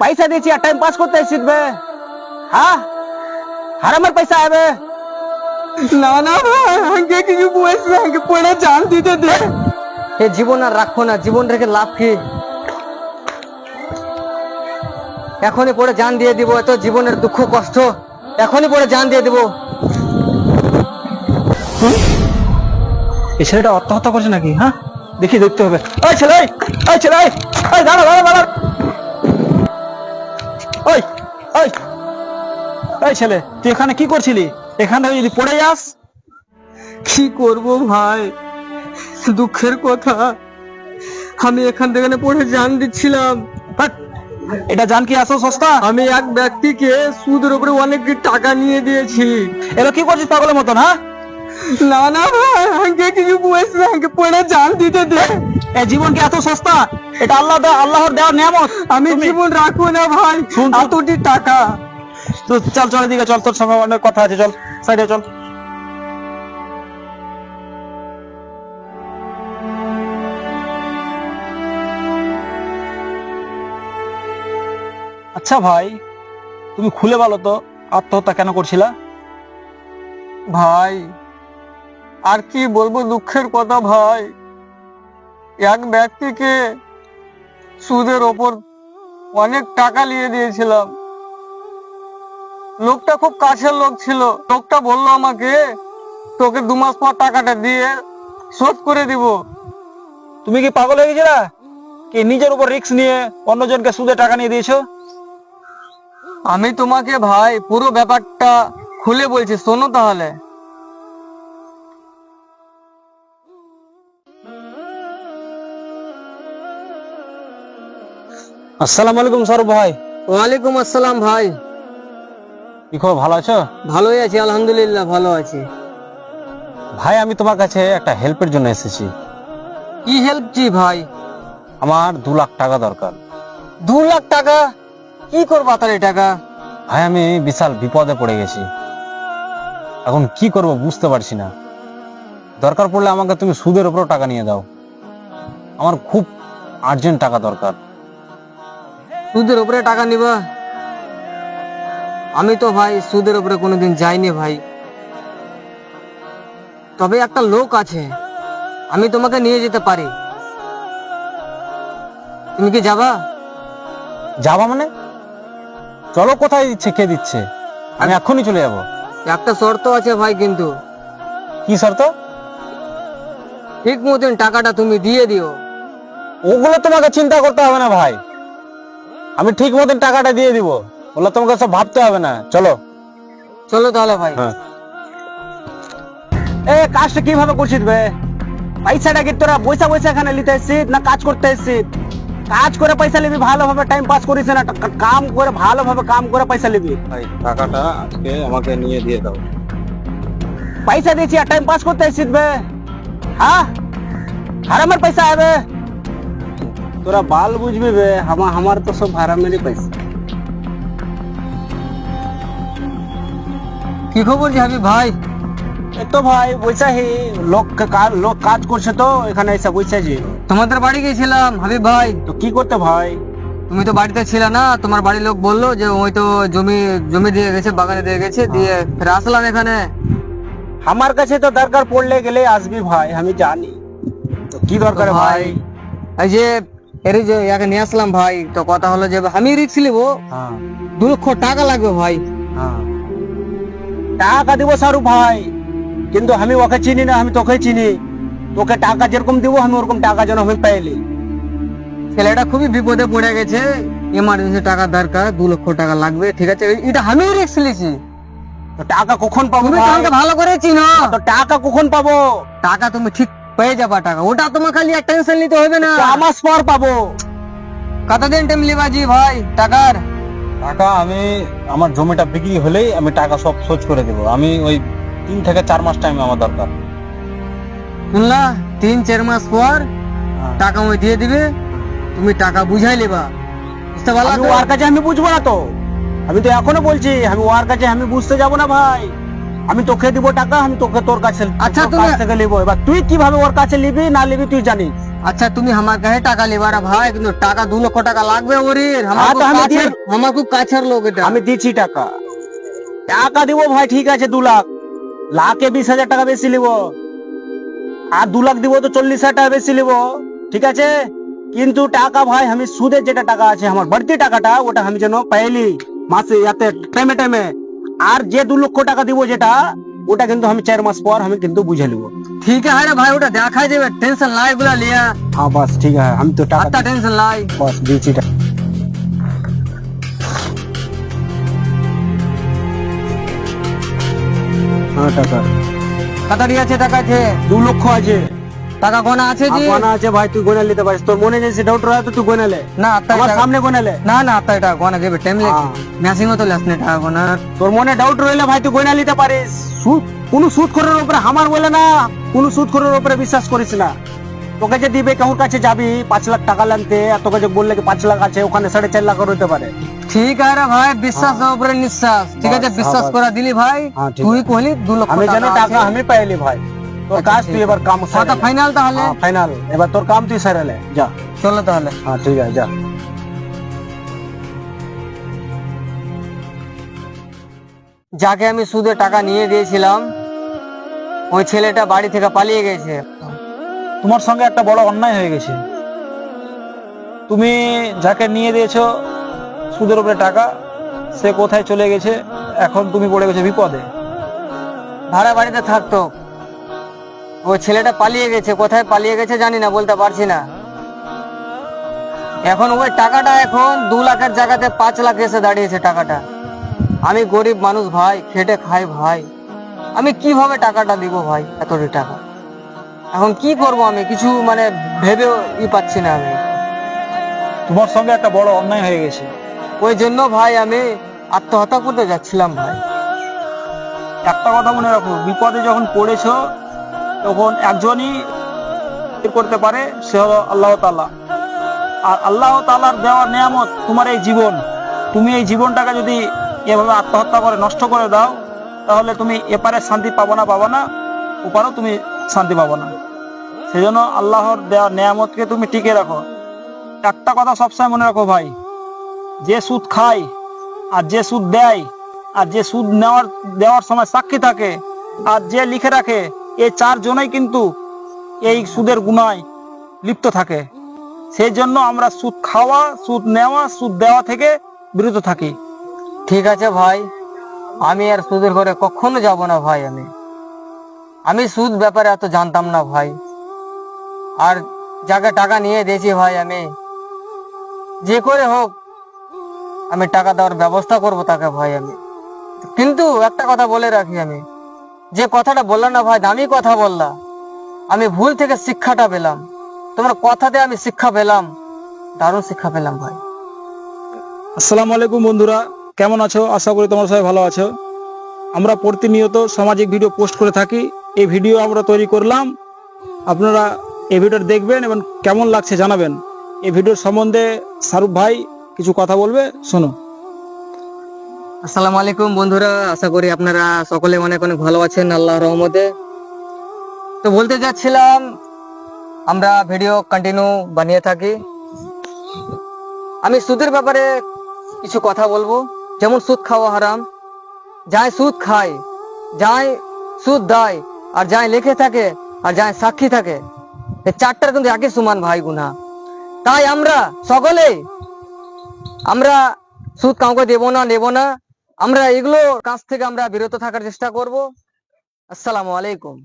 পয়সা দিয়েছি আর time pass করতে এসেছিস বে হ্যাঁ হারামের পয়সা আবে না না আমাকে কিছু না, আমাকে পড়ে জান দিতে দে এ জীবন আর রাখো না জীবন রেখে লাভ কি এখনই পড়ে জান দিয়ে দিব এত জীবনের দুঃখ কষ্ট এখনই পড়ে জান দিয়ে দিব এই ছেলেটা আত্মহত্যা করছে নাকি হ্যাঁ দেখি দেখতে হবে ওই ছেলে ওই, ছেলে ওই দাঁড়া দাঁড়া দাঁড়া ওই ওই ওই ছেলে তুই এখানে কি করছিলি? এখানে যদি পড়ে যাস। কি করব ভাই? দুঃখের কথা। আমি এখান থেকে পড়ে জান দিচ্ছিলাম। এটা জান কি আসো সস্তা? আমি এক ব্যক্তিকে সুদের উপরে অনেক টাকা নিয়ে দিয়েছি। এলো কি করছিস পাগলের মতন হ্যাঁ? না না ভাই আমাকে কিছু বলছি না আমাকে পড়ে জান দিতে দে। এই জীবন কি এত সস্তা? এটা আল্লাহ আল্লাহর দেওয়া নিয়ামত। আমি জীবন রাখব না ভাই এতটি টাকা। তো চল চল এদিকে চল তোর সঙ্গে অনেক কথা আছে চল সাইডে চল। আচ্ছা ভাই তুমি খুলে বলো তো আত্মহত্যা কেন করছিলা? ভাই আর কি বলব দুঃখের কথা ভাই? এক ব্যক্তিকে সুদের ওপর অনেক টাকা নিয়ে দিয়েছিলাম। লোকটা খুব কাছের লোক ছিল। লোকটা বলল আমাকে তোকে দু মাস পর টাকাটা দিয়ে শোধ করে দিব। তুমি কি পাগল হয়ে গেছিলা? কি নিজের উপর রিস্ক নিয়ে অন্যজনকে সুদে টাকা নিয়ে দিয়েছ? আমি তোমাকে ভাই পুরো ব্যাপারটা খুলে বলছি শোনো তাহলে। আসসালামু আলাইকুম সরব ভাই। ওয়ালাইকুম আসসালাম ভাই। কি খবর ভালো আছো? ভালোই আছি আলহামদুলিল্লাহ ভালো আছি। ভাই আমি তোমার কাছে একটা হেল্পের জন্য এসেছি। কি হেল্প জি ভাই? আমার দু লাখ টাকা দরকার। দু লাখ টাকা? কি করবা তার এই টাকা? ভাই আমি বিশাল বিপদে পড়ে গেছি। এখন কি করব বুঝতে পারছি না। দরকার পড়লে আমাকে তুমি সুদের উপর টাকা নিয়ে দাও। আমার খুব আর্জেন্ট টাকা দরকার। সুদের উপরে টাকা নিবা? আমি তো ভাই সুদের উপরে কোনোদিন যাইনি ভাই। তবে একটা লোক আছে আমি তোমাকে নিয়ে যেতে পারি। তুমি কি যাবা? যাবা মানে? চলো কোথায় দিচ্ছে কে দিচ্ছে? আমি এখনই চলে যাব। একটা শর্ত আছে ভাই কিন্তু। কি শর্ত? ঠিক মতন টাকাটা তুমি দিয়ে দিও। ওগুলো তোমাকে চিন্তা করতে হবে না ভাই। আমি ঠিক মতন টাকাটা দিয়ে দিব। ওগুলো তোমাকে সব ভাবতে হবে না। চলো। চলো তাহলে ভাই। হ্যাঁ। এ কাজটা কীভাবে করছিস বে? পয়সাটা কি তোরা বৈশা বৈশা এখানে নিতে এসছিস না কাজ করতে এসছিস? কাজ করে পয়সা নিবি ভালোভাবে টাইম পাস করিস না। কাম করে ভালোভাবে কাম করে পয়সা নিবি। ভাই টাকাটা আজকে আমাকে নিয়ে দিয়ে দাও। পয়সা দিয়েছি আর টাইম পাস করতে এসছিস বে? হ্যাঁ? হারামের পয়সা আবে তোরা বাল বুঝবি বে আমার আমার তো সব হারামেরই পয়সা কি খবর জাবি ভাই? এই তো ভাই বৈশা হি। লোক লোক কাজ করছে তো এখানে এসে বৈশা জি। তোমাদের বাড়ি গেছিলাম হাবিব ভাই। তো কি করতে ভাই? তুমি তো বাড়িতে ছিলে না তোমার বাড়ির লোক বলল যে ওই তো জমি জমি দিয়ে গেছে বাগানে দিয়ে গেছে দিয়ে ফের আসলাম এখানে। আমার কাছে তো দরকার পড়লে গেলে আসবি ভাই আমি জানি। তো কি দরকার ভাই? এই যে এর যে ইয়াকে নিয়ে আসলাম ভাই তো কথা হলো যে আমি রিক্স নিব। হ্যাঁ। দু লক্ষ টাকা লাগবে ভাই। হ্যাঁ। টাকা দিব সারু ভাই কিন্তু আমি ওকে চিনি না আমি তোকে চিনি। তোকে টাকা যেরকম দিব আমি ওরকম টাকা যেন আমি পাইলি। ছেলেটা খুবই বিপদে পড়ে গেছে। এমার্জেন্সি টাকা দরকার দু লক্ষ টাকা লাগবে ঠিক আছে? এটা আমি রিক্স নিয়েছি টাকা কখন পাবো তুমি ভালো করে চিনো। তো টাকা কখন পাবো? টাকা তুমি ঠিক পেয়ে যাবা টাকা? ওটা তোমার খালি টেনশন নিতে হবে না। আমার পর পাবো। কতদিন টাইম লিবাজি ভাই? টাকার? টাকা আমি আমার জমিটা বিক্রি হলেই আমি টাকা সব শোধ করে দেবো। আমি ওই তিন থেকে চার মাস টাইম আমার দরকার। শুনলা তিন চার মাস পর টাকা আমি দিয়ে দিবে তুমি টাকা বুঝাই নেবা। বুঝতে পারলা আমি ওর কাছে আমি বুঝব না তো। আমি তো এখনও বলছি আমি ওর কাছে আমি বুঝতে যাব না ভাই। আমি তোকে দিব টাকা আমি তোকে তোর কাছে আচ্ছা, তোর কাছ থেকে নিবো এবার তুই কীভাবে ওর কাছে নিবি না নিবি তুই জানিস। আচ্ছা তুমি আমার কাছে টাকা লেবার ভাই কিন্তু টাকা দু লক্ষ টাকা লাগবে খুব কাছের আমার খুব কাছের লোক এটা। আমি দিচ্ছি টাকা। টাকা দিব ভাই ঠিক আছে দু লাখ। লাখে বিশ হাজার টাকা বেশি নিব আর দু লাখ দিব তো চল্লিশ হাজার টাকা বেশি নিব ঠিক আছে? কিন্তু টাকা ভাই আমি সুদের যেটা টাকা আছে আমার বাড়তি টাকাটা ওটা আমি যেন পাইলি মাসে ইয়াতে টাইমে টাইমে। আর যে দু লক্ষ টাকা দিব যেটা ওটা কিন্তু আমি চার মাস পর আমি কিন্তু বুঝে নিব। ঠিক আছে রে ভাই ওটা দেখাই দেবে। টেনশন লাই গুলা লিয়া। হ্যাঁ বাস ঠিক আছে আমি তো টাকা টেনশন লাই বাস দিচ্ছি টাকা হ্যাঁ টাকা। কত আছে টাকা আছে দু লক্ষ আছে। টাকা কোনা আছে জি গোনা আছে ভাই তুই গোনা নিতে পারিস। তোর মনে যে ডাউট রয় তো তুই গোনালে না আত্মা আমার সামনে গোনালে না না আত্মা এটা কোনা দেবে টাইম লাগে হ্যাঁ। ম্যাচিং তো লাসনে টাকা কোনা তোর মনে ডাউট রইলে ভাই তুই গোনা নিতে পারিস। সুদ কোন সুদ খোরের উপরে আমার বলে না। কোন সুদ খোরের উপরে বিশ্বাস করিস না। তোকে যে দিবে কেউ কাছে যাবি পাঁচ লাখ টাকা লাগতে আর তোকে যে বললে কি পাঁচ লাখ আছে ওখানে সাড়ে চার লাখ হতে পারে। ঠিক আছে রে ভাই বিশ্বাস উপরে নিঃশ্বাস। ঠিক আছে বিশ্বাস বাস। করা দিলি ভাই। হ্যাঁ, তুই। কহলি দু লক্ষ আমি যেন টাকা আমি পাইলি ভাই। তোর আচ্ছা, কাজ তুই এবার কাম কথা ফাইনাল তাহলে? ফাইনাল এবার তোর কাম তুই সারালে যা। চলো তাহলে। হ্যাঁ ঠিক আছে যা। যাকে আমি সুদে টাকা নিয়ে দিয়েছিলাম ওই ছেলেটা বাড়ি থেকে পালিয়ে গেছে। তোমার সঙ্গে একটা বড় অন্যায় হয়ে গেছে। তুমি যাকে নিয়ে দিয়েছ সুদের উপরে টাকা সে কোথায় চলে গেছে এখন তুমি পড়ে গেছো বিপদে। ভাড়া বাড়িতে থাকতো। ওই ছেলেটা পালিয়ে গেছে কোথায় পালিয়ে গেছে জানি না বলতে পারছি না। এখন ওই টাকাটা এখন দু লাখের জায়গাতে পাঁচ লাখ এসে দাঁড়িয়েছে টাকাটা। আমি গরিব মানুষ ভাই খেটে খাই ভাই। আমি কীভাবে টাকাটা দিব ভাই এতটি টাকা? এখন কি করব আমি? কিছু মানে ভেবেও ই পাচ্ছি না আমি। তোমার সঙ্গে একটা বড় অন্যায় হয়ে গেছে। ওই জন্য ভাই আমি আত্মহত্যা করতে যাচ্ছিলাম ভাই। একটা কথা মনে রাখো বিপদে যখন পড়েছো তখন একজনই করতে পারে, সে হলো আল্লাহ তাআলা। আর আল্লাহ তাআলার দেওয়া নিয়ামত, তোমার এই জীবন। তুমি এই জীবনটাকে যদি এভাবে আত্মহত্যা করে, নষ্ট করে দাও, তাহলে তুমি এপারে শান্তি পাবো না পাবো না, ওপারেও তুমি শান্তি পাবো না। সেই জন্য আল্লাহর দেওয়া নিয়ামতকে তুমি টিকে রাখো। একটা কথা সবসময় মনে রাখো ভাই, যে সুদ খায় আর যে সুদ দেয়, আর যে সুদ নেওয়ার, দেওয়ার সময় সাক্ষী থাকে, আর যে লিখে রাখে এই চারজনেই কিন্তু এই সুদের গুণায় লিপ্ত থাকে। সেই জন্য আমরা সুদ খাওয়া, সুদ নেওয়া, সুদ দেওয়া থেকে বিরত থাকি। ঠিক আছে ভাই, আমি আর সুদের ঘরে কখনো যাব না ভাই আমি। আমি সুদ ব্যাপারে এত জানতাম না ভাই। আর যাকে টাকা নিয়ে দিয়েছি ভাই আমি, যে করে হোক আমি টাকা দেওয়ার ব্যবস্থা করব তাকে ভাই আমি। কিন্তু একটা কথা বলে রাখি আমি যে কথাটা বললাম না ভাই, দামি কথা বললা। আমি ভুল থেকে শিক্ষাটা পেলাম। তোমার কথাতে আমি শিক্ষা পেলাম। দারুণ শিক্ষা পেলাম ভাই। আসসালামু আলাইকুম বন্ধুরা, কেমন আছো? আশা করি তোমরা সবাই ভালো আছো। আমরা প্রতিনিয়ত সামাজিক ভিডিও পোস্ট করে থাকি। এই ভিডিও আমরা তৈরি করলাম। আপনারা এই ভিডিওটা দেখবেন এবং কেমন লাগছে জানাবেন। এই ভিডিওর সম্বন্ধে শাহরুখ ভাই কিছু কথা বলবে। শোনো। আসসালামু আলাইকুম বন্ধুরা, আশা করি আপনারা সকলে অনেক অনেক ভালো আছেন আল্লাহ রহমতে। তো বলতে যাচ্ছিলাম, আমরা ভিডিও কন্টিনিউ বানিয়ে থাকি। আমি সুদের ব্যাপারে কিছু কথা বলব, যেমন সুদ খাওয়া হারাম। যাই সুদ খায় যাই সুদ দেয় আর যাই লেখে থাকে, আর যাই সাক্ষী থাকে চারটার কিন্তু একই সমান ভাই গুনা। তাই আমরা সকলেই, আমরা সুদ কাউকে দেবো না, নেব না আমরা এগুলো কাজ থেকে আমরা বিরত থাকার চেষ্টা করব। আসসালামু আলাইকুম।